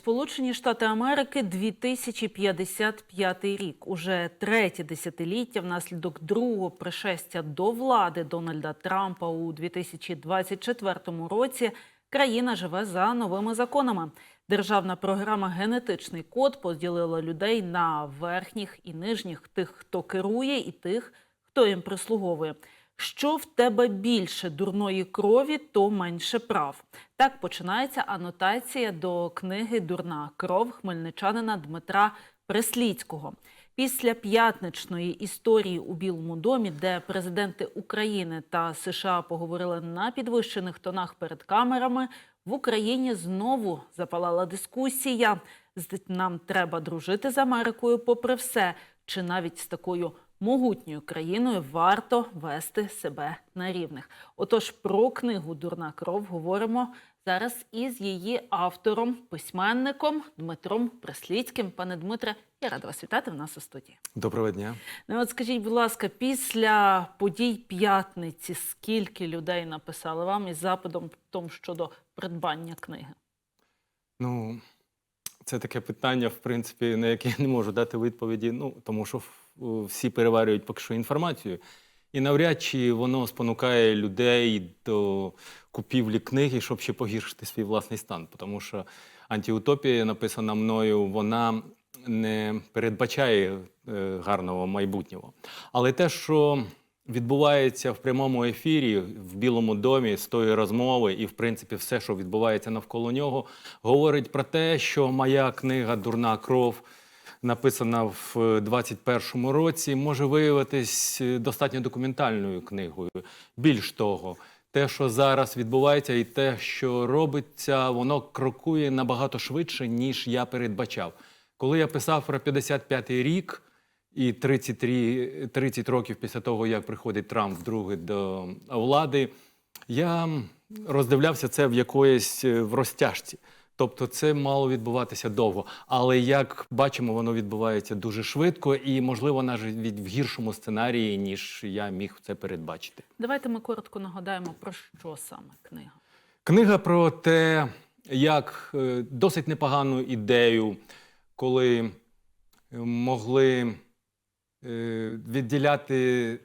Сполучені Штати Америки 2055 рік. Уже третє десятиліття внаслідок другого пришестя до влади Дональда Трампа у 2024 році країна живе за новими законами. Державна програма Генетичний код поділила людей на верхніх і нижніх, тих, хто керує, і тих, хто їм прислуговує. Що в тебе більше дурної крові, то менше прав. Так починається анотація до книги Дурна кров хмельничанина Дмитра Пресліцького. Після п'ятничної історії у Білому домі, де президенти України та США поговорили на підвищених тонах перед камерами, в Україні знову запалала дискусія. Нам треба дружити з Америкою попри все, чи навіть з такою могутньою країною варто вести себе на рівних. Отож, про книгу Дурна кров говоримо зараз із її автором, письменником Дмитром Пресліцьким. Пане Дмитре, я рада вас вітати в нас у студії. Доброго дня. Ну, от скажіть, будь ласка, після подій п'ятниці скільки людей написали вам із запитом том щодо придбання книги? Ну, це таке питання, в принципі, на яке я не можу дати відповіді. Ну, тому що всі переварюють поки що інформацію. І навряд чи воно спонукає людей до купівлі книги, щоб ще погіршити свій власний стан. Тому що антиутопія, написана мною, вона не передбачає е, гарного майбутнього. Але те, що відбувається в прямому ефірі в Білому домі з тої розмови, і в принципі все, що відбувається навколо нього, говорить про те, що моя книга Дурна кров. Написана в 21-му році, може виявитись е, достатньо документальною книгою. Більш того, те, що зараз відбувається, і те, що робиться, воно крокує набагато швидше, ніж я передбачав. Коли я писав про 55-й рік і 33, 30 років після того, як приходить Трамп вдруге до влади, я роздивлявся це в якоїсь е, в розтяжці. Тобто це мало відбуватися довго. Але як бачимо, воно відбувається дуже швидко і, можливо, навіть в гіршому сценарії, ніж я міг це передбачити. Давайте ми коротко нагадаємо, про що саме книга. Книга про те, як е, досить непогану ідею, коли е, могли е, відділяти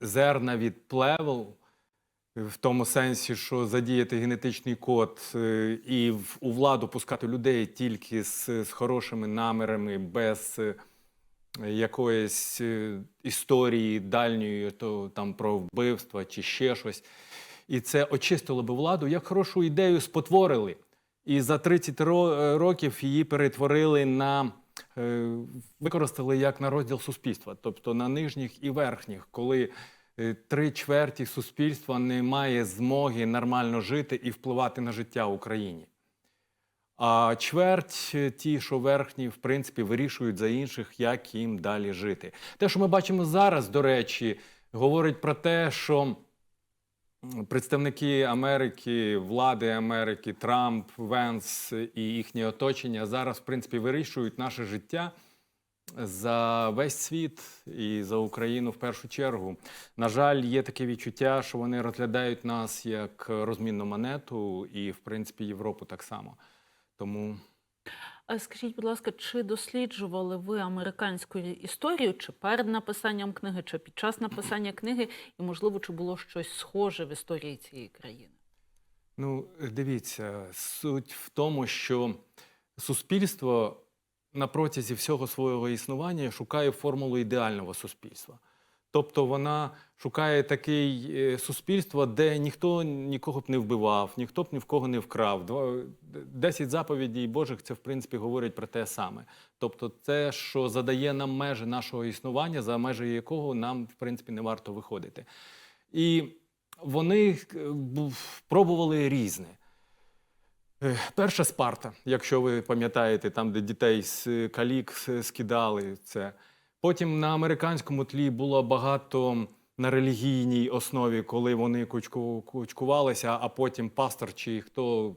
зерна від плевел, в тому сенсі, що задіяти генетичний код е, і у владу пускати людей тільки з, з хорошими намірами, без е, якоїсь е, історії дальньої, то там про вбивства чи ще щось. І це очистило би владу, як хорошу ідею спотворили. І за 30 е, років її перетворили на використали як на розділ суспільства, тобто на нижніх і верхніх, коли три чверті суспільства не має змоги нормально жити і впливати на життя в Україні. А чверть, е, ті, що верхні, в принципі, вирішують за інших, як їм далі жити. Те, що ми бачимо зараз, до речі, говорить про те, що представники Америки, влади Америки, Трамп, Венс і їхнє оточення зараз, в принципі, вирішують наше життя за весь світ і за Україну в першу чергу. На жаль, є таке відчуття, що вони розглядають нас як розмінну монету, і, в принципі, Європу так само. Тому Скажіть, будь ласка, чи досліджували ви американську історію, чи перед написанням книги, чи під час написання книги, і можливо, чи було щось схоже в історії цієї країни? Ну, дивіться, суть в тому, що суспільство на протязі всього свого існування шукає формулу ідеального суспільства. Тобто вона шукає таке суспільство, де ніхто нікого б не вбивав, ніхто б ні в кого не вкрав. Десять заповідей Божих це в принципі говорять про те саме. Тобто, це, що задає нам межі нашого існування, за межі якого нам в принципі не варто виходити. І вони е, пробували різне. Е, Перша Спарта, якщо ви пам'ятаєте, там, де дітей з калік скидали це. Потім на американському тлі було багато на релігійній основі, коли вони кучку, кучкувалися, а потім пастор чи хто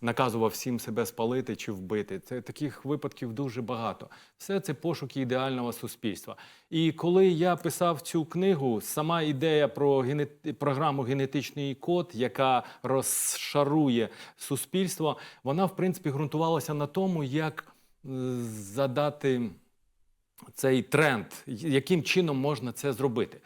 наказував всім себе спалити чи вбити. Це таких випадків дуже багато. Все це пошуки ідеального суспільства. І коли я писав цю книгу, сама ідея про генет... програму генетичний код, яка розшарує суспільство, вона в принципі ґрунтувалася на тому, як е, задати цей тренд, яким чином можна це зробити.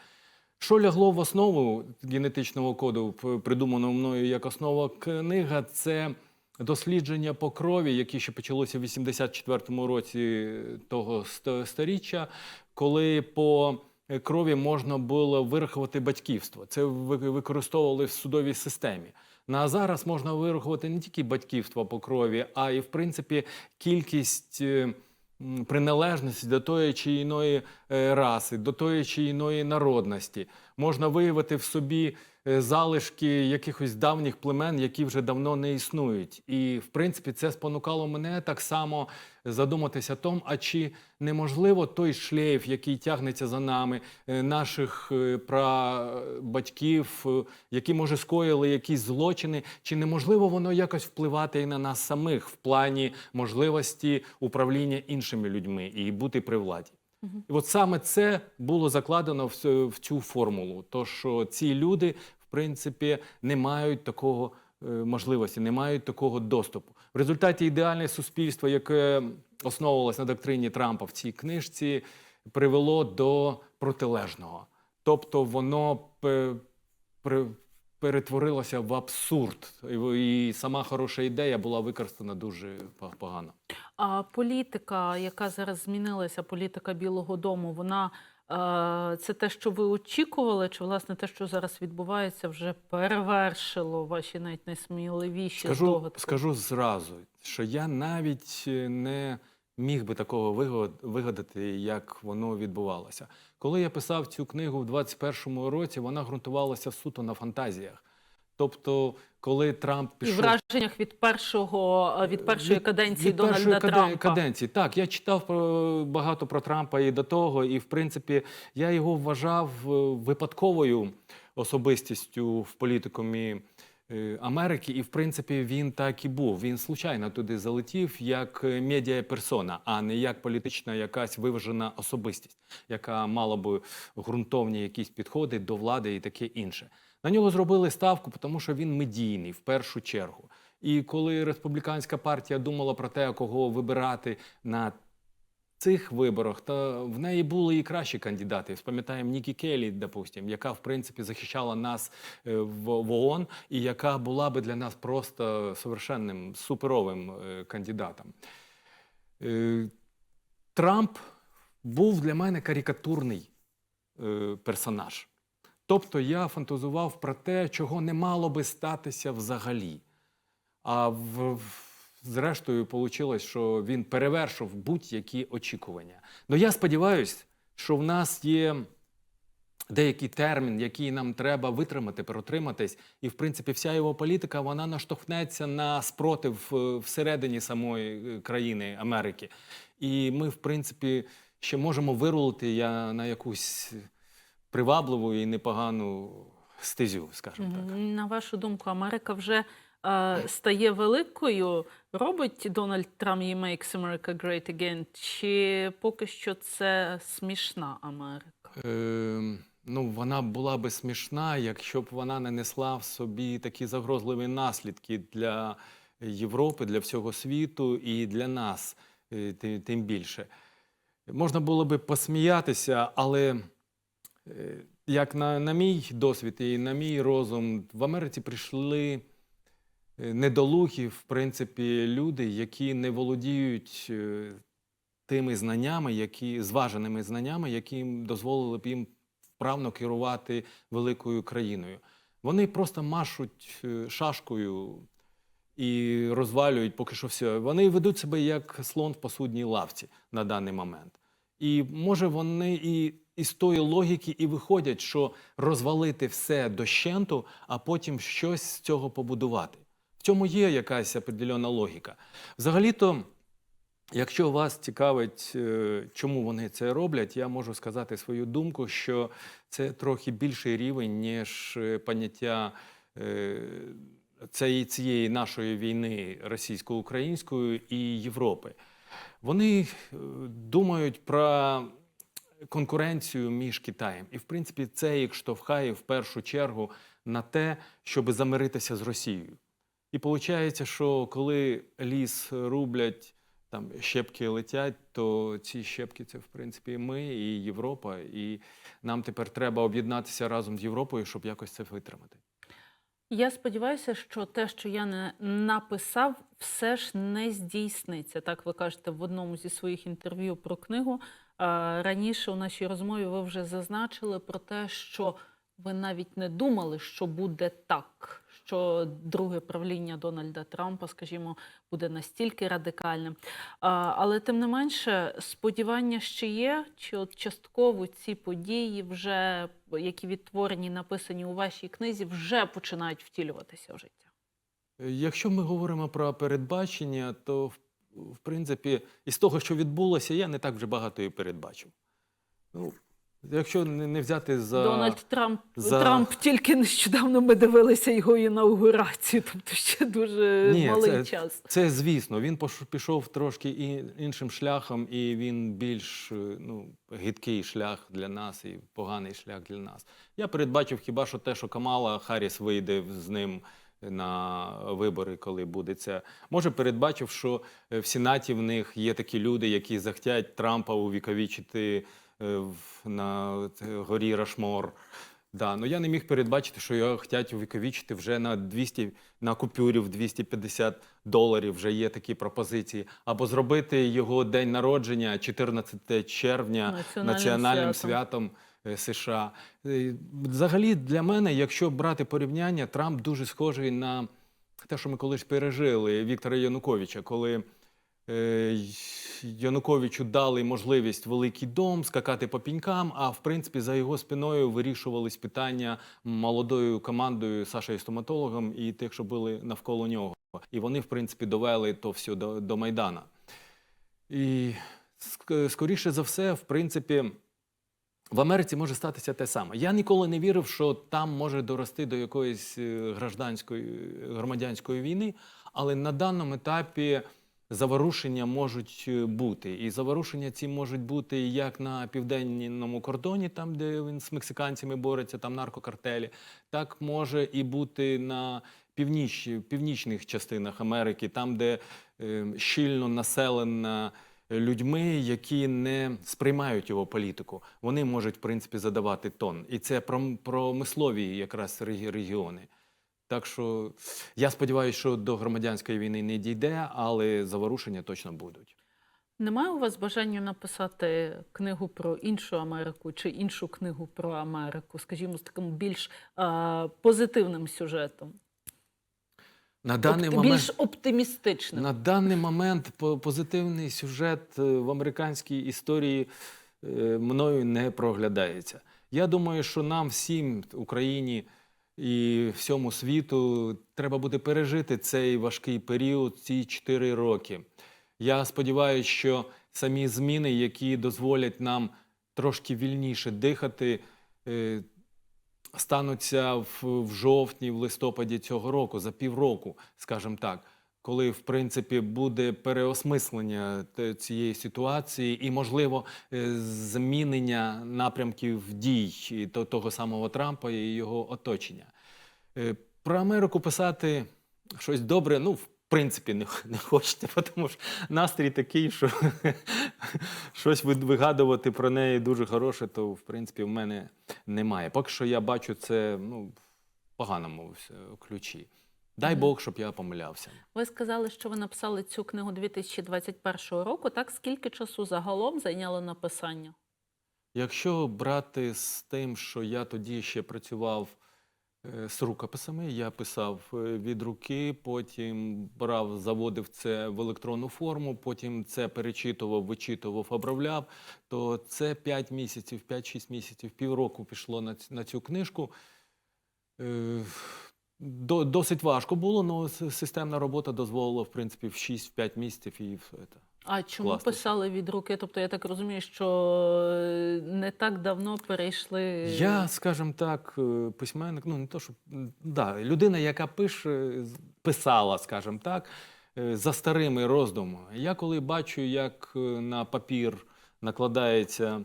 Що лягло в основу генетичного коду, придуманого мною як основа книга, це дослідження по крові, які ще почалося в 84-му році того сторіччя, коли по крові можна було вирахувати батьківство. Це використовували в судовій системі. Ну, а зараз можна вирахувати не тільки батьківство по крові, а й в принципі кількість. е, приналежності до тої чи іної е, раси, до тої чи іної народності. Можна виявити в собі залишки якихось давніх племен, які вже давно не існують. І в принципі це спонукало мене так само задуматися том, а чи неможливо той шлейф, який тягнеться за нами, е, наших е, прабатьків, е, які може скоїли якісь злочини, чи неможливо воно якось впливати і на нас самих в плані можливості управління іншими людьми і бути при владі? І от саме це було закладено в, цю- в цю формулу. То що ці люди, принципі, не мають такого е, можливості, не мають такого доступу. В результаті ідеальне суспільство, яке основувалось на доктрині Трампа в цій книжці, привело до протилежного. Тобто воно пе- перетворилося в абсурд, і, сама хороша ідея була використана дуже погано. А політика, яка зараз змінилася, політика Білого Дому, вона це те, що ви очікували, чи власне те, що зараз відбувається, вже перевершило ваші навіть найсміливіші Скажу, здогадки? скажу зразу, що я навіть е, не міг би такого вигадати, як воно відбувалося. Коли я писав цю книгу в 21-му році, вона ґрунтувалася суто на фантазіях. Тобто, коли Трамп І пішов враженнях від першого е, від першої каденції від першої Дональда каде- Трампа. каденції. Так, я читав про багато про Трампа і до того, і в принципі я його вважав е, випадковою особистістю в політикумі е, Америки, і в принципі він так і був. Він случайно туди залетів як е, медіаперсона, а не як політична якась виважена особистість, яка мала би ґрунтовні якісь підходи до влади і таке інше. На нього зробили ставку, тому що він медійний в першу чергу. І коли республіканська партія думала про те, кого вибирати на цих виборах, то в неї були і кращі кандидати. Пам'ятаємо Нікі Келі, допустим, яка в принципі захищала нас е, в, ООН і яка була би для нас просто совершенним суперовим е, кандидатом. Е, Трамп був для мене карикатурний персонаж. Тобто я фантазував про те, чого не мало би статися взагалі. А в- зрештою вийшло, що він перевершив будь-які очікування. Ну я сподіваюся, що в нас є деякий термін, який нам треба витримати, протриматись, і в принципі вся його політика вона наштовхнеться на спротив е, всередині самої е, країни Америки. І ми, в принципі, ще можемо вирулити я на якусь привабливу і непогану стезю, скажімо так. На вашу думку, Америка вже стає великою. Робить Дональд Трамп «He makes America great again», чи поки що це смішна Америка? Е, ну, вона була би смішна, якщо б вона не несла в собі такі загрозливі наслідки для Європи, для всього світу і для нас, е, тим більше. Можна було би посміятися, але е, як на, на мій досвід і на мій розум, в Америці прийшли недолугі, в принципі, люди, які не володіють е, тими знаннями, які зваженими знаннями, які дозволили б їм вправно керувати великою країною. Вони просто машуть е, шашкою і розвалюють поки що все. Вони ведуть себе як слон в посудній лавці на даний момент. І може вони і із тої логіки і виходять, що розвалити все дощенту, а потім щось з цього побудувати. Цьому є якась определена логіка. Взагалі-то, якщо вас цікавить, е, чому вони це роблять, я можу сказати свою думку, що це трохи більший рівень, ніж е, поняття е, цієї, цієї нашої війни російсько-української і Європи. Вони думають про конкуренцію між Китаєм. І, в принципі, це їх штовхає в першу чергу на те, щоб замиритися з Росією. І виходить, що коли ліс рублять, там щепки летять, то ці щепки це в принципі ми і Європа. І нам тепер треба об'єднатися разом з Європою, щоб якось це витримати. Я сподіваюся, що те, що я не написав, все ж не здійсниться. Так ви кажете в одному зі своїх інтерв'ю про книгу. Раніше у нашій розмові ви вже зазначили про те, що ви навіть не думали, що буде так, що друге правління Дональда Трампа, скажімо, буде настільки радикальним. Але тим не менше, сподівання ще є, чи от частково ці події, вже які відтворені, написані у вашій книзі, вже починають втілюватися в життя. Якщо ми говоримо про передбачення, то в принципі, із того, що відбулося, я не так вже багато і передбачив. Ну, якщо не, взяти за. Дональд Трамп за- Трамп тільки нещодавно ми дивилися його інаугурацію, тобто ще дуже Ні, малий це- час. Це звісно, він пішов трошки іншим шляхом, і він більш е, ну, гидкий шлях для нас і поганий шлях для нас. Я передбачив хіба що те, що Камала Харріс вийде з ним на вибори, коли буде це. Може, передбачив, що е, в Сенаті в них є такі люди, які захотять Трампа увіковічити на е, горі Рашмор. Да, ну я не міг передбачити, що його хочуть увіковічити вже на 200, на купюрі в 250 доларів. Вже є такі пропозиції. Або зробити його день народження 14 червня Національним національним святом. святом е, США. Е, Взагалі, для мене, якщо брати порівняння, Трамп дуже схожий на те, що ми колись пережили Віктора Януковича, коли е, Януковичу дали можливість великий дом скакати по пінькам, а в принципі за його спиною вирішувались питання молодою командою Сашею стоматологом і тих, що були навколо нього. І вони, в принципі, довели то все до, до Майдана. І скоріше за все, в принципі, в Америці може статися те саме. Я ніколи не вірив, що там може дорости до якоїсь е, гражданської громадянської війни, але на даному етапі заворушення можуть е, бути. І заворушення ці можуть бути як на південному кордоні, там де він з мексиканцями бореться, там наркокартелі, так може і бути на північ, північних частинах Америки, там, де е, щільно населена людьми, які не сприймають його політику. Вони можуть, в принципі, задавати тон. І це про промислові якраз регіони. Так що я сподіваюся, що до громадянської війни не дійде, але заворушення точно будуть. Немає у вас бажання написати книгу про іншу Америку чи іншу книгу про Америку, скажімо, з таким більш а, позитивним сюжетом, На даний Опт- момент більш оптимістичним? На даний момент позитивний сюжет е, в американській історії е, мною не проглядається. Я думаю, що нам всім, Україні і всьому світу, треба буде пережити цей важкий період, ці 4 роки. Я сподіваюся, що самі зміни, які дозволять нам трошки вільніше дихати, е, стануться в жовтні, в листопаді цього року, за півроку, скажімо так, коли в принципі буде переосмислення цієї ситуації і, можливо, е, змінення напрямків дій того самого Трампа і його оточення. Е, Про Америку писати щось добре, ну, в принципі, не, не хочете, тому що настрій такий, що щось вигадувати про неї дуже хороше, то в принципі в мене немає. Поки що я бачу це ну, в поганому ключі. Дай Бог, щоб я помилявся. Ви сказали, що ви написали цю книгу 2021 року. Так скільки часу загалом зайняло написання? Якщо брати з тим, що я тоді ще працював е, з рукописами, я писав е, від руки, потім брав, заводив це в електронну форму, потім це перечитував, вичитував, обробляв, то це 5 місяців, 5-6 місяців, півроку пішло на цю книжку. До- Досить важко було, але системна робота дозволила, в принципі, в 6-5 місяців і все це. А чому Класно. писали від руки? Тобто я так розумію, що е, не так давно перейшли. Я, скажімо так, е, письменник, ну не то, що да, людина, яка пише, писала, скажімо так, е, за старими роздумами. Я коли бачу, як на папір накладається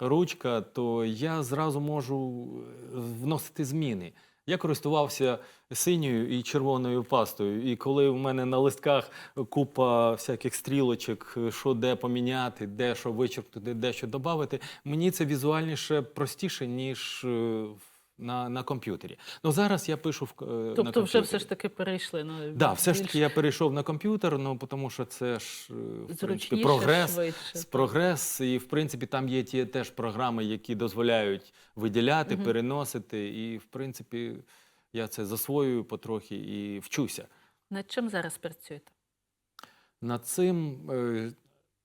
ручка, то я зразу можу вносити зміни. Я користувався синьою і червоною пастою. І коли в мене на листках купа всяких стрілочок, що де поміняти, де що вичеркнути, де що додати, мені це візуальніше простіше, ніж е, в- на, на комп'ютері. Ну зараз я пишу в, е, на Тобто, вже все ж таки перейшли на Да, все ж таки я перейшов на комп'ютер, ну тому що це ж е, в принципі, прогрес. швидше. Прогрес, і в принципі там є ті теж програми, які дозволяють виділяти, Мгм. переносити. І в принципі я це засвоюю потрохи і вчуся. Над чим зараз працюєте? Над цим е,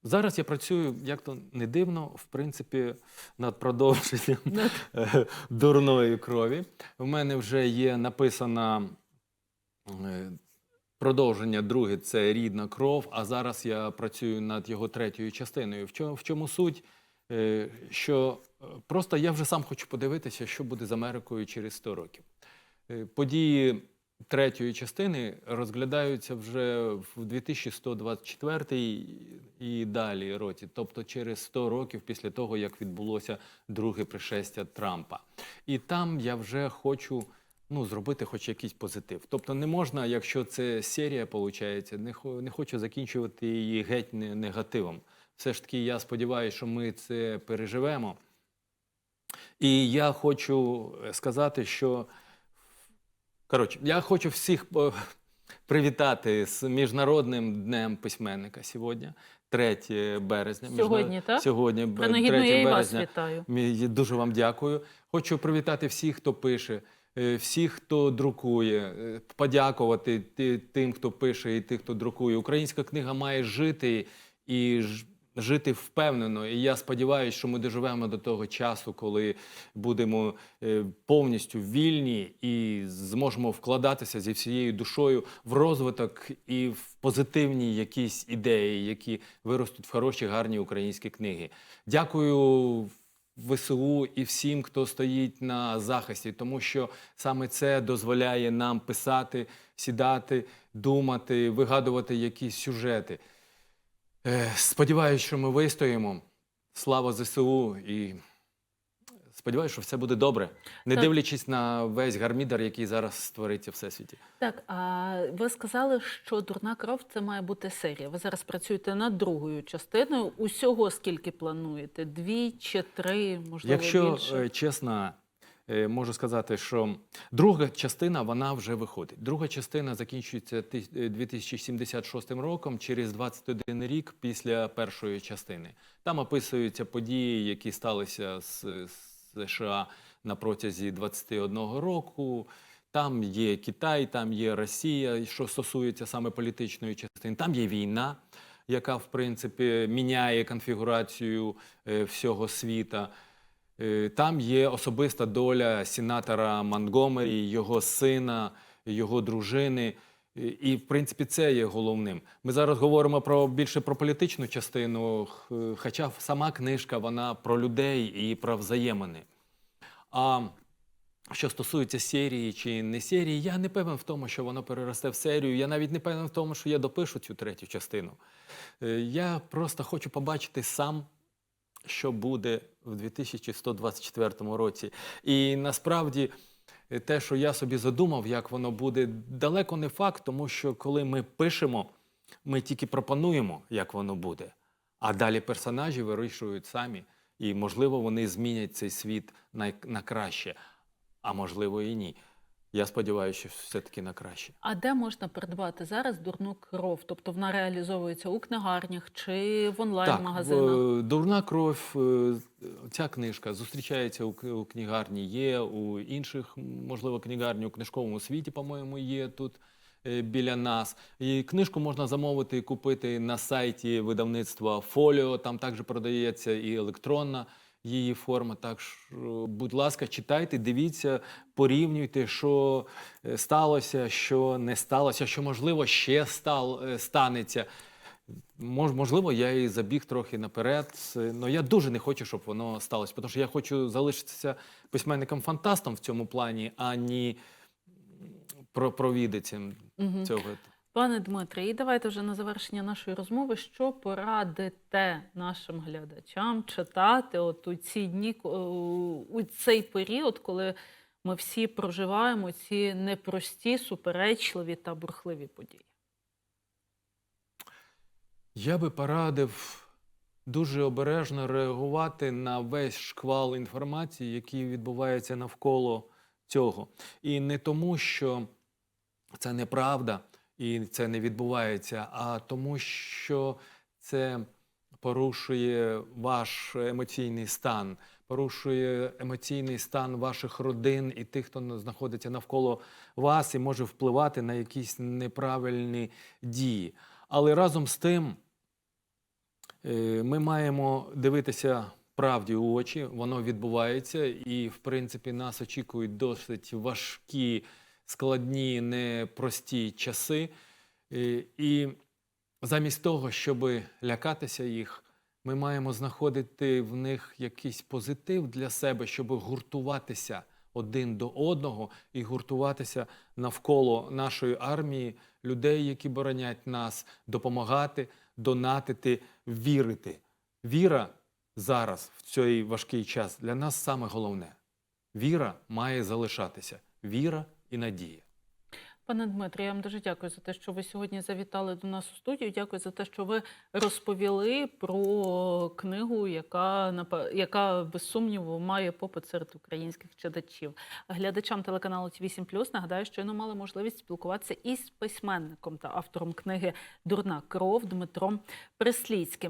зараз я працюю, як то не дивно, в принципі, над продовженням е, дурної крові. В мене вже є написана е, продовження друге це рідна кров. А зараз я працюю над його третьою частиною. В чому, в чому суть? Е, Що е, просто я вже сам хочу подивитися, що буде з Америкою через 100 років. Події третьої частини розглядаються вже в 2124 і далі році, тобто через 100 років після того, як відбулося друге пришестя Трампа. І там я вже хочу ну, зробити хоч якийсь позитив. Тобто не можна, якщо це серія, виходить, не, не хочу закінчувати її геть не- негативом. Все ж таки, я сподіваюся, що ми це переживемо. І я хочу е, сказати, що коротше, я хочу всіх е, привітати з Міжнародним днем письменника сьогодні, 3 березня. Сьогодні, так? Сьогодні, б- 3 я і вас березня. вітаю. Мі- Дуже вам дякую. Хочу привітати всіх, хто пише, е, всіх, хто друкує, е, подякувати тим, хто пише, і тим, хто друкує. Українська книга має жити і жити впевнено. І я сподіваюся, що ми доживемо до того часу, коли будемо е, повністю вільні і зможемо вкладатися зі всією душою в розвиток і в позитивні якісь ідеї, які виростуть в хороші, гарні українські книги. Дякую ВСУ і всім, хто стоїть на захисті, тому що саме це дозволяє нам писати, сідати, думати, вигадувати якісь сюжети. Е, Сподіваюсь, що ми вистоїмо. Слава ЗСУ і сподіваюся, що все буде добре, не Так. дивлячись на весь гармідар, який зараз створиться в всесвіті. Так, а ви сказали, що дурна кров це має бути серія. Ви зараз працюєте над другою частиною. Усього скільки плануєте? Дві чи три, можливо, Якщо більше? е, чесно, можу сказати, що друга частина вона вже виходить. Друга частина закінчується е, 2076 роком, через 21 рік після першої частини. Там описуються події, які сталися з, США на протязі 21 року. Там є Китай, там є Росія, що стосується саме політичної частини. Там є війна, яка в принципі міняє конфігурацію е, всього світа. Е, Там є особиста доля сенатора Монгомері, його сина, його дружини. Е, І, в принципі, це є головним. Ми зараз говоримо про більше про політичну частину, хоча сама книжка вона про людей і про взаємини. А що стосується серії чи не серії, я не певен в тому, що воно переросте в серію. Я навіть не певен в тому, що я допишу цю третю частину. Е, Я просто хочу побачити сам, що буде в 2124 році. І насправді е, те, що я собі задумав, як воно буде, далеко не факт, тому що коли ми пишемо, ми тільки пропонуємо, як воно буде. А далі персонажі вирішують самі. І, можливо, вони змінять цей світ на, на краще, а можливо і ні. Я сподіваюся, що все-таки на краще. А де можна придбати зараз дурну кров? Тобто вона реалізовується у книгарнях чи в онлайн-магазинах? дурна кров. е, Ця книжка зустрічається у книгарні, є у інших, можливо, книгарні у книжковому світі, по-моєму, є тут е, біля нас. І книжку можна замовити і купити на сайті видавництва Фоліо. Там також продається і електронна її форма. Так що, будь ласка, читайте, дивіться, порівнюйте, що е, сталося, що не сталося, що можливо ще стал, е, станеться. Мож, можливо, я і забіг трохи наперед, але я дуже не хочу, щоб воно сталося, тому що я хочу залишитися письменником-фантастом в цьому плані, а не про, провідицем Мгм. цього. Пане Дмитре, і давайте вже на завершення нашої розмови. Що порадите нашим глядачам читати от у ці дні, у цей період, коли ми всі проживаємо ці непрості, суперечливі та бурхливі події? Я би порадив дуже обережно реагувати на весь шквал інформації, який відбувається навколо цього. І не тому, що це неправда і це не відбувається, а тому, що це порушує ваш емоційний стан, порушує емоційний стан ваших родин і тих, хто знаходиться навколо вас, і може впливати на якісь неправильні дії. Але разом з тим е, ми маємо дивитися правді у очі, воно відбувається, і, в принципі, нас очікують досить важкі, складні, непрості часи. Е, І замість того, щоб лякатися їх, ми маємо знаходити в них якийсь позитив для себе, щоб гуртуватися один до одного і гуртуватися навколо нашої армії, людей, які боронять нас, допомагати, донатити, вірити. Віра зараз, в цей важкий час, для нас саме головне. Віра має залишатися. Віра і надія. Пане Дмитре, я вам дуже дякую за те, що ви сьогодні завітали до нас у студію. Дякую за те, що ви розповіли про книгу, яка яка без сумніву має попит серед українських читачів. Глядачам телеканалу Ті 8 нагадаю, що мали можливість спілкуватися із письменником та автором книги Дурна кров Дмитром Пресліцьким.